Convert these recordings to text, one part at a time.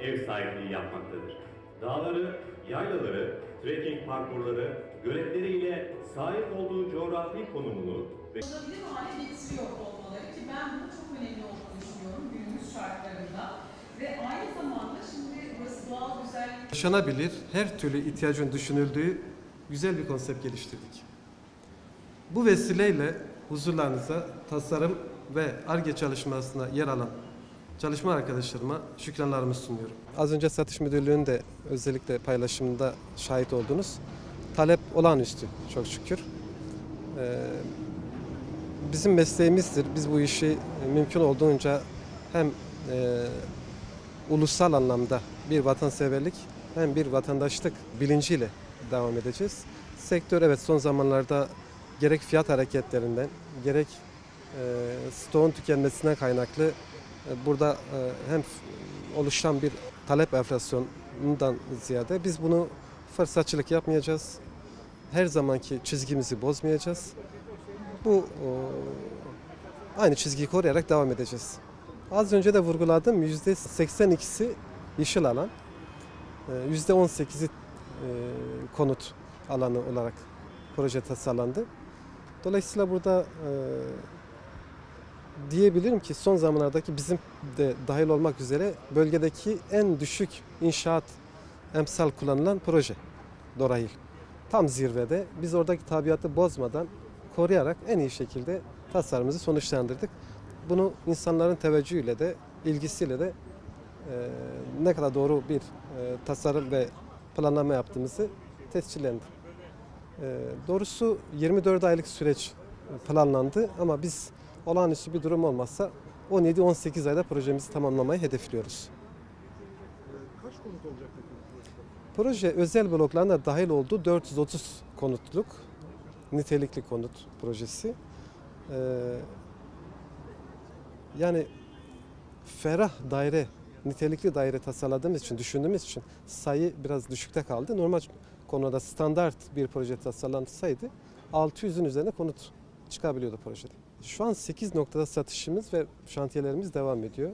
ev sahipliği yapmaktadır. Dağları, yaylaları, trekking parkurları, göletleriyle sahip olduğu coğrafi konumunu ve Ulaşılabilir hale getiriyor olmaları ki ben bunun çok önemli olduğunu düşünüyorum günümüz şartlarında. Ve aynı zamanda şimdi burası doğal güzellik Yaşanabilir, her türlü ihtiyacın düşünüldüğü güzel bir konsept geliştirdik. Bu vesileyle huzurlarınıza tasarım ve ARGE çalışmasına yer alan çalışma arkadaşlarıma şükranlarımı sunuyorum. Az önce satış müdürlüğünün de özellikle paylaşımında şahit oldunuz. Talep olağanüstü çok şükür. Ee, bizim mesleğimizdir. Biz bu işi mümkün olduğunca hem e, ulusal anlamda bir vatanseverlik hem bir vatandaşlık bilinciyle devam edeceğiz. Sektör evet son zamanlarda gerek fiyat hareketlerinden gerek e, stoğun tükenmesinden kaynaklı e, burada e, hem oluşan bir talep enflasyonundan ziyade biz bunu fırsatçılık yapmayacağız. Her zamanki çizgimizi bozmayacağız. Bu o, aynı çizgiyi koruyarak devam edeceğiz. Az önce de vurguladım %82'si yeşil alan, e, %18'i e, konut alanı olarak proje tasarlandı. Dolayısıyla burada e, diyebilirim ki son zamanlardaki bizim de dahil olmak üzere bölgedeki en düşük inşaat emsal kullanılan proje Dorahil. Tam zirvede biz oradaki tabiatı bozmadan koruyarak en iyi şekilde tasarımımızı sonuçlandırdık. Bunu insanların teveccühüyle de ilgisiyle de e, ne kadar doğru bir e, tasarım ve planlama yaptığımızı tescillendi. E, doğrusu 24 aylık süreç planlandı ama biz olağanüstü bir durum olmazsa 17-18 ayda projemizi tamamlamayı hedefliyoruz. Kaç konut olacak? Proje özel bloklarına dahil olduğu 430 konutluk nitelikli konut projesi. Ee, yani ferah daire, nitelikli daire tasarladığımız için, düşündüğümüz için sayı biraz düşükte kaldı. Normal konuda standart bir proje tasarlansaydı 600'ün üzerine konut çıkabiliyordu projede. Şu an 8 noktada satışımız ve şantiyelerimiz devam ediyor.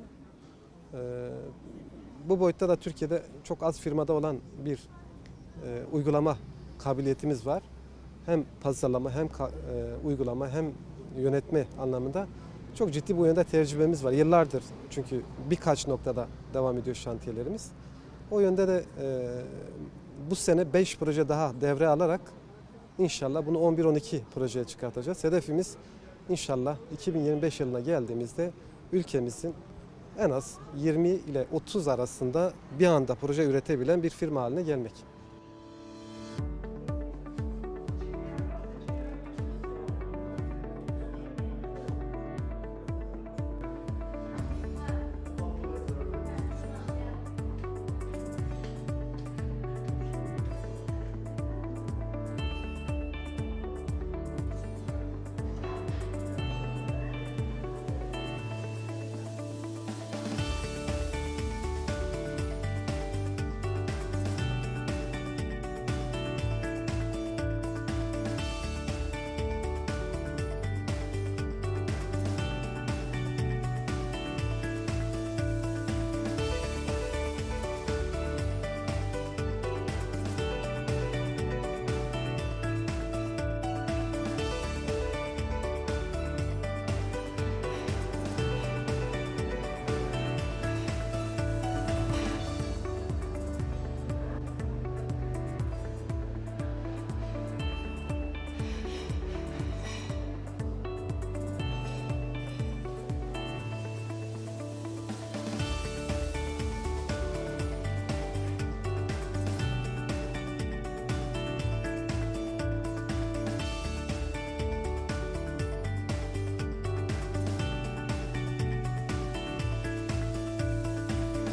Ee, bu boyutta da Türkiye'de çok az firmada olan bir e, uygulama kabiliyetimiz var. Hem pazarlama hem e, uygulama hem yönetme anlamında çok ciddi bu yönde tecrübemiz var. Yıllardır çünkü birkaç noktada devam ediyor şantiyelerimiz. O yönde de e, bu sene 5 proje daha devre alarak inşallah bunu 11-12 projeye çıkartacağız. Hedefimiz inşallah 2025 yılına geldiğimizde ülkemizin en az 20 ile 30 arasında bir anda proje üretebilen bir firma haline gelmek.